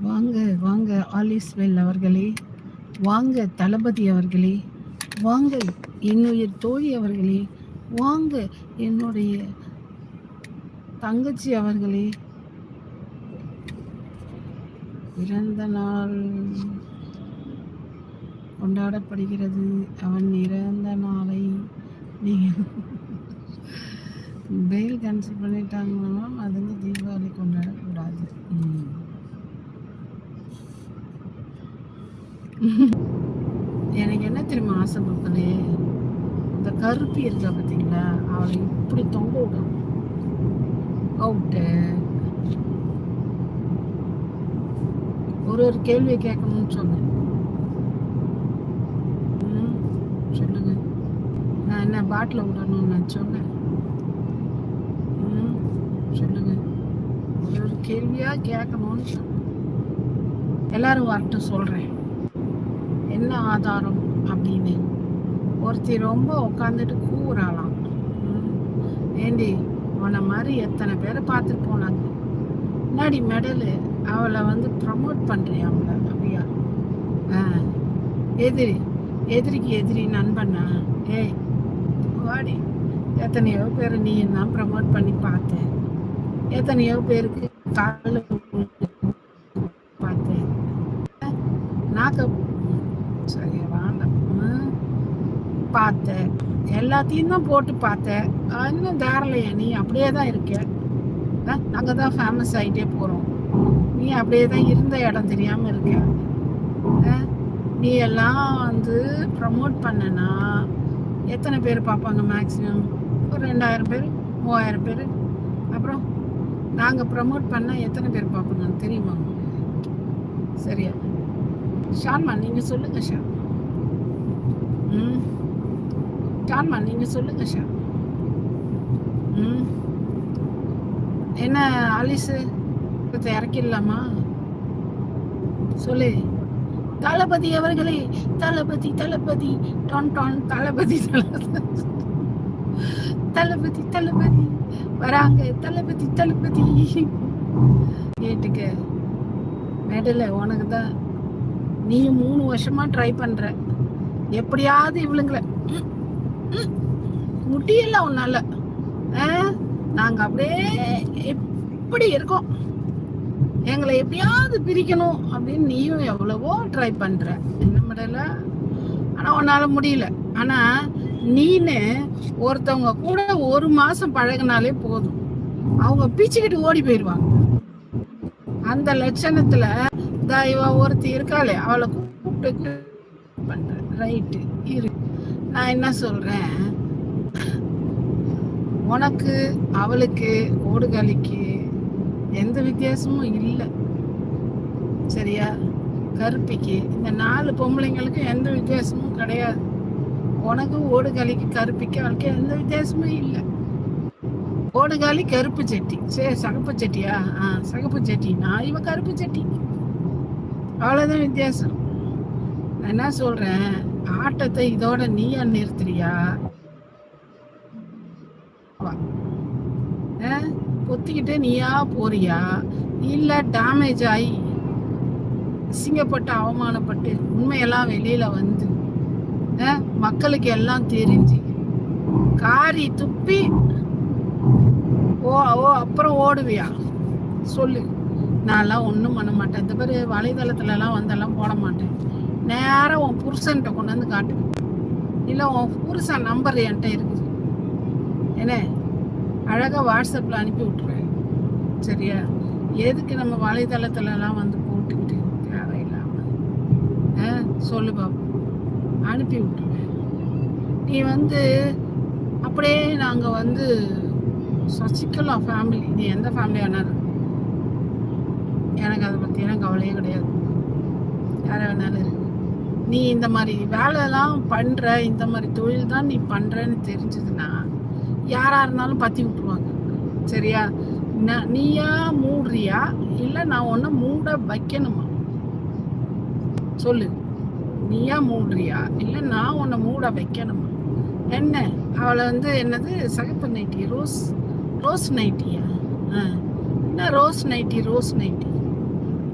வாங்க வாங்க ஆலிஸ்வெல் அவர்களே. வாங்க தளபதி அவர்களே. வாங்க என்னுடைய தோழி அவர்களே. வாங்க என்னுடைய தங்கச்சி அவர்களே. பிறந்த நாள் கொண்டாடப்படுகிறது. அவன் இறந்த நாளை நீங்கள் பெயில் கேன்சல் பண்ணிட்டாங்கன்னா மேம் அது வந்து தீபாவளி கொண்டாடக்கூடாது. ம். எனக்கு என்ன தெரியுமா ஆசை மக்களே? இந்த கருப்பி இருக்கா பார்த்தீங்களா? அவளை இப்படி தொங்க விடணும். அவுட்டு. ஒரு ஒரு கேள்வியை கேட்கணும்னு சொன்னேன். ம், சொல்லுங்க. நான் என்ன பாட்டில் விடணும்னு நான் சொன்னேன். சொல்லுங்கள் சொல்லுங்க. ஒரு ஒரு கேள்வியாக கேட்கணும்னு எல்லாரும் வரட்டும் சொல்கிறேன் என்ன ஆதாரம் அப்படின்னு? ஒருத்தி ரொம்ப உட்காந்துட்டு கூறாளாம் ம், ஏண்டி உன்னை மாதிரி எத்தனை பேரை பார்த்துட்டு போனாங்க? முன்னாடி மெடலு அவளை வந்து ப்ரமோட் பண்ணுறியா அவளை அப்படியா? ஆ. எதிரி எதிரிக்கு எதிரி நண்பண்ணா ஏய் வாடி. எத்தனையோ பேரை நீ தான் ப்ரமோட் பண்ணி பார்த்தேன் எத்தனையோ பேருக்கு காலில் பார்த்தேன். நாக்க சரி வேண்டாம் பார்த்தேன். எல்லாத்தையும் தான் போட்டு பார்த்தேன். இன்னும் தாரலையா நீ அப்படியே தான் இருக்க. நாங்கள் தான் ஃபேமஸ் ஆகிட்டே போகிறோம் நீ அப்படியே தான் இருந்த இடம் தெரியாமல் இருக்க. நீ எல்லாம் வந்து ப்ரமோட் பண்ணனா எத்தனை பேர் பார்ப்பாங்க மேக்ஸிமம் ஒரு ரெண்டாயிரம் பேர் மூவாயிரம் பேர். அப்புறம் நாங்கள் ப்ரமோட் பண்ணால் எத்தனை பேர் பார்ப்பாங்கன்னு தெரியுமா சரியா? ஷான்மா நீங்கள் சொல்லுங்கள் ஷான் ம். ஷான்மா நீங்கள் சொல்லுங்கள் ஷான் ம். என்ன ஆலிஸு? இப்போ இறக்கிடலாமா? சொல்லு. தளபதி அவர்களே தளபதி தளபதி. டான் டான் தளபதி தளபதி. தளபதி தளபதி. வராங்க. தளபதி தளபதி. கேட்டுக்க. மெடல உனக்கு தான் நீ மூணு வருஷமா ட்ரை பண்ற. எப்படியாவது இவளுங்கள ம், முடியல உன்னால. ஆ? நாங்க அப்படியே எப்படி இருக்கோம்? எங்களை எப்படியாவது பிரிக்கணும் அப்படின்னு நீயும் எவ்வளவோ ட்ரை பண்ற. என்ன முடியல ஆனா உன்னால முடியல. ஆனா நீனு ஒருத்தவங்க கூட ஒரு மாசம் பழகுனாலே போதும். அவங்க பிச்சுக்கிட்டு ஓடி போயிடுவாங்க அந்த லட்சணத்துல இதா இவ ஒருத்தி இருக்காளே அவளை கூப்பிட்டு பண்றேன். ரைட்டு இரு. நான் என்ன சொல்றேன்? உனக்கு அவளுக்கு ஓடுகாலிக்கு எந்த வித்தியாசமும் இல்லை. சரியா? கருப்பிக்கு. இந்த நாலு பொம்பளைங்களுக்கு எந்த வித்தியாசமும் கிடையாது. உனக்கு ஓடுகாலிக்கு கருப்பிக்கு அவளுக்கு எந்த வித்தியாசமும் இல்லை. ஓடுகாலி கருப்பு சட்டி. சரி சகப்பு சட்டியா? ஆ சகப்பு சட்டி. நான் இவ கருப்பு சட்டி. அவ்வளோதான் வித்தியாசம். நான் என்ன சொல்கிறேன் ஆட்டத்தை இதோட நீயா நிறுத்துறியா? வா. ஆ, பொத்திக்கிட்டு நீயா போறியா? இல்லை டேமேஜ் ஆகி அசிங்கப்பட்டு அவமானப்பட்டு உண்மையெல்லாம் வெளியில் வந்து மக்களுக்கு எல்லாம் தெரிஞ்சு. காரி துப்பி ஓ ஓ அப்புறம் ஓடுவியா? சொல்லு. நான்லாம் ஒன்றும் பண்ண மாட்டேன். இந்த மாதிரி வலைதளத்துலலாம் வந்தெல்லாம் போட மாட்டேன். நேராக உன் புருஷன்கிட்ட கொண்டு வந்து காட்டுவேன் இல்லை உன் புருஷன் நம்பர் என்கிட்ட இருக்குது. என்ன? அழகாக வாட்ஸ்அப்பில் அனுப்பி விட்ருவேன் சரியா? எதுக்கு நம்ம வலைதளத்துலலாம் வந்து போட்டுக்கிட்டு தேவையில்லாமல் ஆ சொல்லு பாப்பா அனுப்பி விட்டுருவேன் நீ வந்து அப்படியே நாங்கள் வந்து சசிகலா ஃபேமிலி நீ எந்த ஃபேமிலி வேணாலும் எனக்கு அதை பற்றியெல்லாம் கவலையே கிடையாது. யாரை வேணாலும் இருக்கு நீ இந்த மாதிரி வேலைலாம் பண்ணுற இந்த மாதிரி தொழில் தான் நீ பண்ணுறன்னு தெரிஞ்சதுன்னா யாராக இருந்தாலும் பற்றி விட்டுருவாங்க. சரியா? நான் நீயா மூடுறியா? இல்லை நான் ஒன்று மூட வைக்கணுமா? சொல்லு. நீயா மூடுறியா? இல்லை நான் உன்னை மூட வைக்கணுமா? என்ன? அவளை வந்து என்னது? சகப்பு நைட்டி ரோஸ் ரோஸ் நைட்டியா? ஆ. என்ன ரோஸ் நைட்டி ரோஸ் நைட்டி?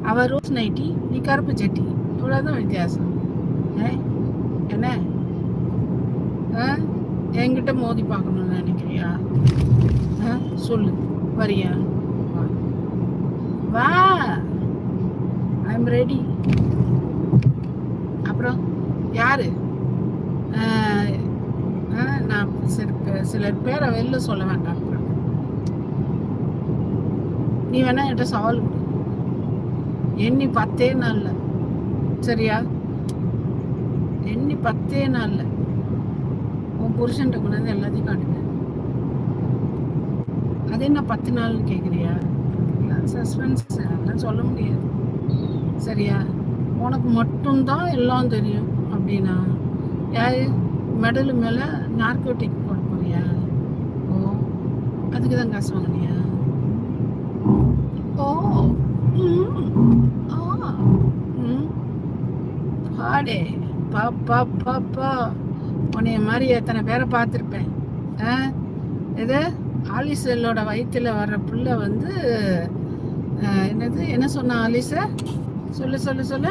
அவ ரோஸ் நைட்டி நீ கருப்பு சட்டி. இவ்வளோதான் வித்தியாசம். ஏ? என்ன? ஆ? என்கிட்ட மோதி பார்க்கணும்னு நினைக்கிறியா? ஆ? சொல்லு. வரியா? வா. வா. ஐ எம் ரெடி அப்புறம் யாரு? நான் சில சிலர் பேரை வெளில சொல்ல வேண்டாம். நீ வேணா என்கிட்ட சவால் கொடு. எண்ணி பத்தே நாள்ல. சரியா? எண்ணி பத்தே நாள்ல. உன் புருஷன்ட்ட கொண்டாந்து எல்லாத்தையும் காட்டுங்க. அது என்ன பத்து நாள்னு கேட்குறியா சஸ்பென்ஸ் அதெல்லாம் சொல்ல முடியாது. சரியா? உனக்கு மட்டும்தான் எல்லாம் தெரியும் அப்படின்னா யாரு? மெடலு மேலே நார்கோட்டிக் போட போறியா? ஓ அதுக்கு தான் காசு வாங்கினியா? ஓ ம் ஆ பா பாப்பா பாப்பா உன்னைய மாதிரி எத்தனை பேரை பார்த்துருப்பேன். ஆ? இது ஆலிசல்லோட வயிற்றில் வர்ற புள்ள வந்து என்னது? என்ன சொன்ன ஆலிச? சொல்லு சொல்லு சொல்லு.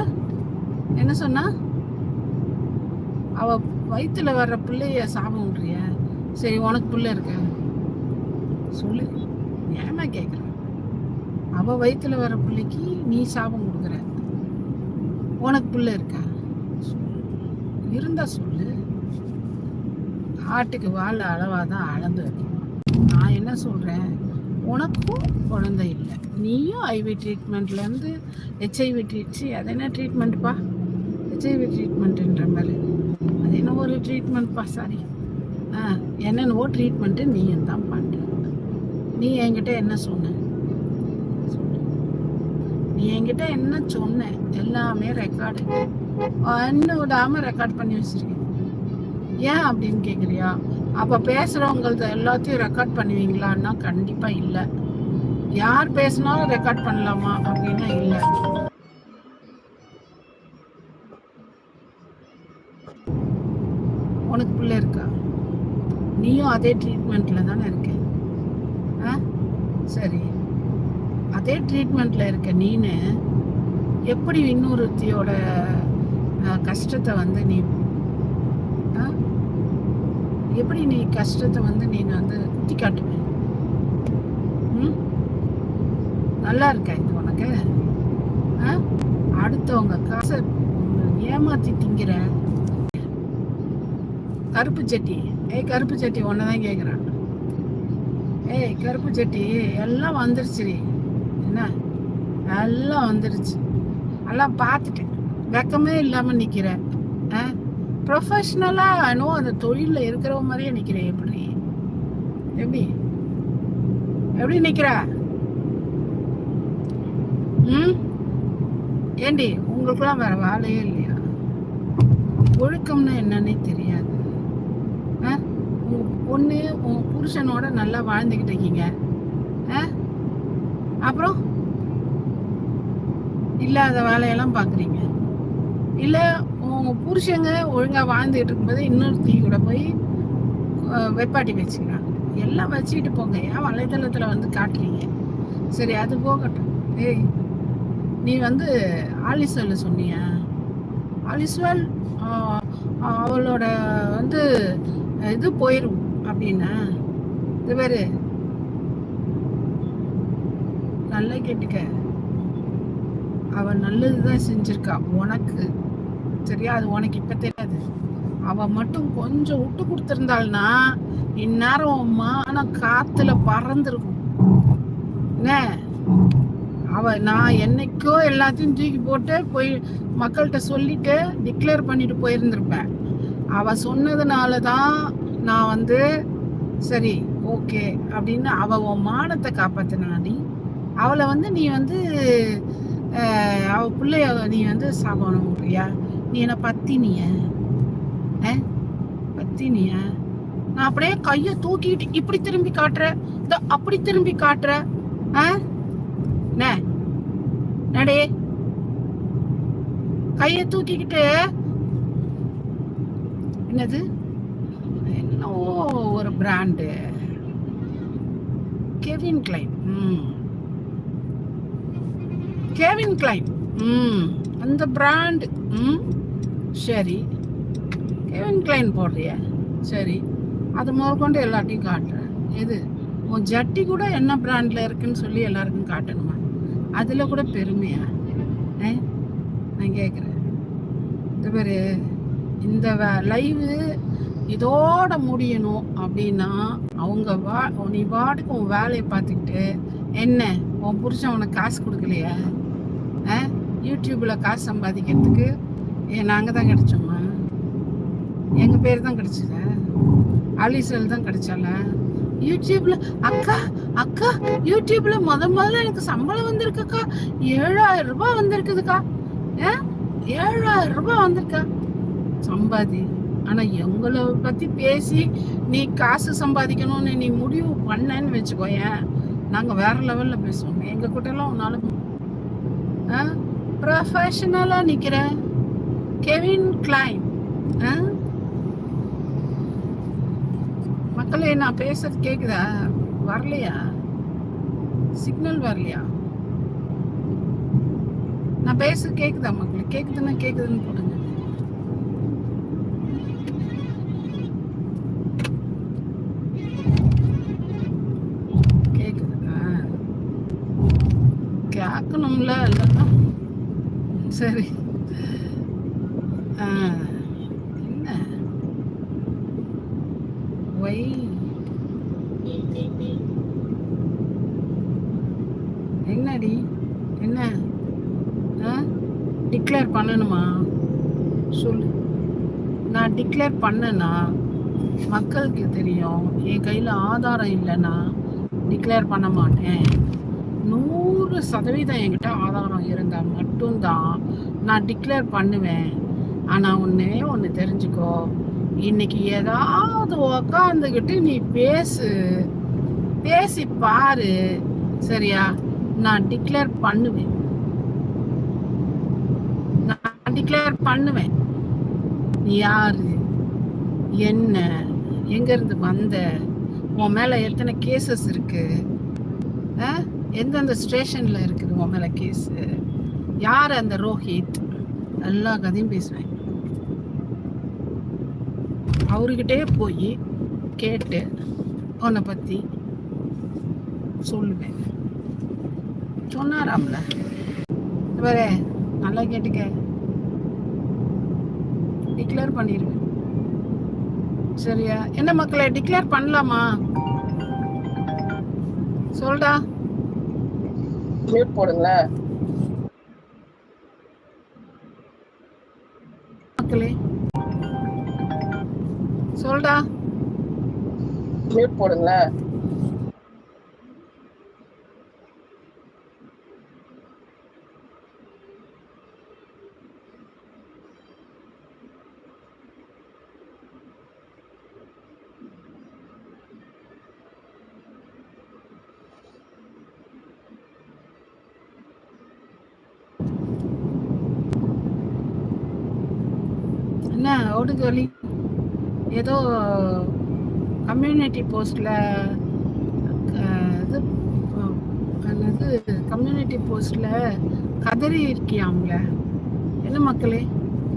என்ன சொன்னா? அவ வயிற்றுல வர்ற பிள்ளைய சாபம்ன்றிய சரி உனக்கு பிள்ளை இருக்க? சொல்லு. ஏமா கேட்குற அவ வயிற்றுல வர பிள்ளைக்கு நீ சாபம் கொடுக்குற. உனக்கு பிள்ளை இருக்கா? சொல்லு. இருந்தா சொல்லு. ஆட்டுக்கு வாழ அளவாக தான் அளந்து வைக்கணும். நான் என்ன சொல்கிறேன் உனக்கும் குழந்தை இல்லை. நீயும் ஐவி ட்ரீட்மெண்ட்லேருந்து ஹெச்ஐவி ட்ரீட்ஸி அது என்ன ட்ரீட்மெண்ட்ப்பா ஹெச்ஐவி ட்ரீட்மெண்ட்டுன்ற மாதிரி. அது என்ன ஒரு ட்ரீட்மெண்ட்ப்பா சாரி ஆ என்னென்னவோ ட்ரீட்மெண்ட்டு நீயும் தான் பண்ணுற நீ என்கிட்ட என்ன சொன்ன? நீ என்கிட்ட என்ன சொன்ன? எல்லாமே ரெக்கார்டு என்ன விடாமல் ரெக்கார்ட் பண்ணி வச்சிருக்கேன் ஏன் அப்படின்னு கேட்குறியா அப்போ பேசுகிறவங்களது எல்லாத்தையும் ரெக்கார்ட் பண்ணுவீங்களான்னா கண்டிப்பாக இல்லை. யார் பேசினாலும் ரெக்கார்ட் பண்ணலாமா அப்படின்னா இல்லை. உனக்கு பிள்ளை இருக்கா? நீயும் அதே ட்ரீட்மெண்ட்டில் தானே இருக்க? ஆ? சரி. அதே ட்ரீட்மெண்ட்டில் இருக்க நீனு எப்படி இன்னொருத்தியோட கஷ்டத்தை வந்து நீ ஆ? எப்படி நீ கஷ்டத்தை வந்து நீங்கள் வந்து குத்தி காட்டுவ ம்? நல்லா இருக்கா இது உனக்கு? ஆ? அடுத்தவங்க காசை ஏமாத்தி திங்கிற கருப்பு சட்டி. ஏய் கருப்பு சட்டி தான் கேட்குறான் ஏய் கருப்பு சட்டி எல்லாம் வந்துருச்சுடி. என்ன? எல்லாம் வந்துருச்சு. எல்லாம் பார்த்துட்டேன். வெக்கமே இல்லாமல் நிற்கிற ஆ? ப்ரொஃபஷ்னலாக இன்னும் அந்த தொழிலில் இருக்கிற மாதிரியே நிற்கிறேன் எப்படி? எப்படி? எப்படி நிற்கிறா ம்? ஏண்டி உங்களுக்குலாம் வேற வேலையே இல்லையா? ஒழுக்கம்னா என்னன்னே தெரியாது. ஆ? உங்க பொண்ணு உன் புருஷனோட நல்லா வாழ்ந்துக்கிட்டு இருக்கீங்க. ஆ? அப்புறம்? இல்லாத வேலையெல்லாம் பார்க்குறீங்க இல்லை அவங்க புருஷங்க ஒழுங்காக வாழ்ந்துகிட்டு இருக்கும்போது இன்னொருத்தையோட கூட போய் வெப்பாட்டி வச்சுக்கிறாங்க. எல்லாம் வச்சுக்கிட்டு போங்க. ஏன் வலைதளத்தில் வந்து காட்டுறீங்க? சரி அது போகட்டும். ஏய் நீ வந்து ஆலிஸ்வல்ல சொன்னியா? ஆலிஸ்வல் அவளோட வந்து இது போயிடும் அப்படின்னா இது வேறு நல்லா கேட்டுக்க. அவள் நல்லது தான் செஞ்சிருக்கா. உனக்கு சரியா? அது உனக்கு இப்ப தெரியாது. அவ மட்டும் கொஞ்சம் விட்டு கொடுத்துருந்தாள்னா இந்நேரம் உன் மானம் காத்துல பறந்துருக்கும். என்ன? அவ நான் என்னைக்கோ எல்லாத்தையும் தூக்கி போட்டு போய் மக்கள்கிட்ட சொல்லிட்டு டிக்ளேர் பண்ணிட்டு போயிருந்திருப்பேன். அவ சொன்னதுனால தான் நான் வந்து சரி ஓகே அப்படின்னு அவ உன் மானத்தை காப்பாத்தினாடி அவளை வந்து நீ வந்து அவ பிள்ளைய நீ வந்து சாகணும் பிரியா? நீ என்ன பத்தினிய? பத்தினிய? நான் அப்படியே கைய தூக்கிட்டு இப்படி திரும்பி காட்டுற? இதோ அப்படி திரும்பி காட்டுற? ஆ? என்ன நடே. கைய தூக்கிக்கிட்டு. என்னது? என்னவோ ஒரு பிராண்டு. கெவின் கிளைன் ம். கேவின் கிளைன் ம். அந்த பிராண்ட் ம்? சரி. கெவின் கிளைன் போடுறிய? சரி. அது முதற்கொண்டு எல்லாத்தையும் காட்டுறேன். எது? உன் ஜட்டி கூட என்ன பிராண்டில் இருக்குன்னு சொல்லி எல்லாருக்கும் காட்டணுமா? அதில் கூட பெருமையா? ஏ? நான் கேட்குறேன் இந்த பேர் இந்த லைவு இதோட முடியணும் அப்படின்னா அவங்க வா நீ பாட்டுக்கு உன் வேலையை பார்த்துக்கிட்டு என்ன? உன் புருஷன் உனக்கு காசு கொடுக்கலையா? ஆ? யூடியூப்பில் காசு சம்பாதிக்கிறதுக்கு ஏ நாங்கள் தான் கிடைச்சோமா? எங்கள் பேர் தான் கிடைச்சதா? அலிசல் தான் கிடைச்சால? யூடியூப்பில் அக்கா அக்கா யூடியூப்பில் முத முதல்ல எனக்கு சம்பளம் வந்திருக்குக்கா. ஏழாயிரம் ரூபாய் வந்திருக்குதுக்கா. ஏ ஏழாயிரம் ரூபாய் வந்திருக்கா. சம்பாதி. ஆனால் எங்களை பற்றி பேசி நீ காசு சம்பாதிக்கணும்னு நீ முடிவு பண்ணேன்னு வச்சுக்கோயேன். நாங்கள் வேறு லெவலில் பேசுவோம். எங்கள் கிட்ட உன்னால் ஆ? ப்ரொஃபஷனலாக நிற்கிற கெவின் கிளைன் ஆ? மக்களே நான் பேசுறது கேட்குதா வரலையா? சிக்னல் வரலையா? நான் பேசுறது கேட்குதா மக்களுக்கு கேட்குதுன்னா கேட்குதுன்னு போடுங்க. கேக்குதா? கேட்கணும்ல இல்லைன்னா சரி. ஆ, என்ன? ஒய் என்னடி? என்ன? டிக்ளேர் பண்ணணுமா? சொல்லு. நான் டிக்ளேர் பண்ணனா மக்களுக்கு தெரியும். என் கையில் ஆதாரம் இல்லைன்னா டிக்ளேர் பண்ண மாட்டேன். நூறு சதவீதம் என்கிட்ட ஆதாரம் இருந்தால் மட்டும்தான் நான் டிக்ளேர் பண்ணுவேன். ஆனால் ஒன்றே ஒன்று தெரிஞ்சுக்கோ. இன்னைக்கு ஏதாவது உக்காந்துக்கிட்டு நீ பேசு. பேசி பாரு. சரியா? நான் டிக்ளேர் பண்ணுவேன். நான் டிக்ளேர் பண்ணுவேன். நீ யாரு? என்ன? எங்கேருந்து வந்த? உன் மேலே எத்தனை கேசஸ் இருக்குது ஆ? எந்தெந்த ஸ்டேஷன்ல இருக்குது உன் மேல கேஸ்? யார் அந்த ரோஹித்? எல்லா கதையும் பேசுவேன். அவர்கிட்டே போய் கேட்டு உன்னை பத்தி சொல்லுவேன். சொன்னாராம்ல வேற நல்லா கேட்டுக்க. டிக்ளேர் பண்ணிடுவேன் சரியா? என்ன மக்களை டிக்ளேர் பண்ணலாமா? சொல்டா. மியூட் போடுங்களேன் மக்களே. சொல்டா மியூட் போடுங்களேன் என்ன? ஓடுது வழி ஏதோ கம்யூனிட்டி போஸ்டில் இது என்னது? கம்யூனிட்டி போஸ்டில் கதறி இருக்கியாம்ல? என்ன மக்களே?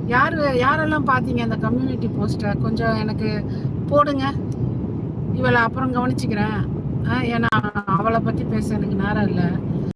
யார் யாரெல்லாம் பார்த்தீங்க அந்த கம்யூனிட்டி போஸ்ட்டை கொஞ்சம் எனக்கு போடுங்க. இவளை அப்புறம் கவனிச்சுக்கிறேன். ஆ, ஏன்னா அவளை பற்றி பேச எனக்கு நேரம் இல்லை.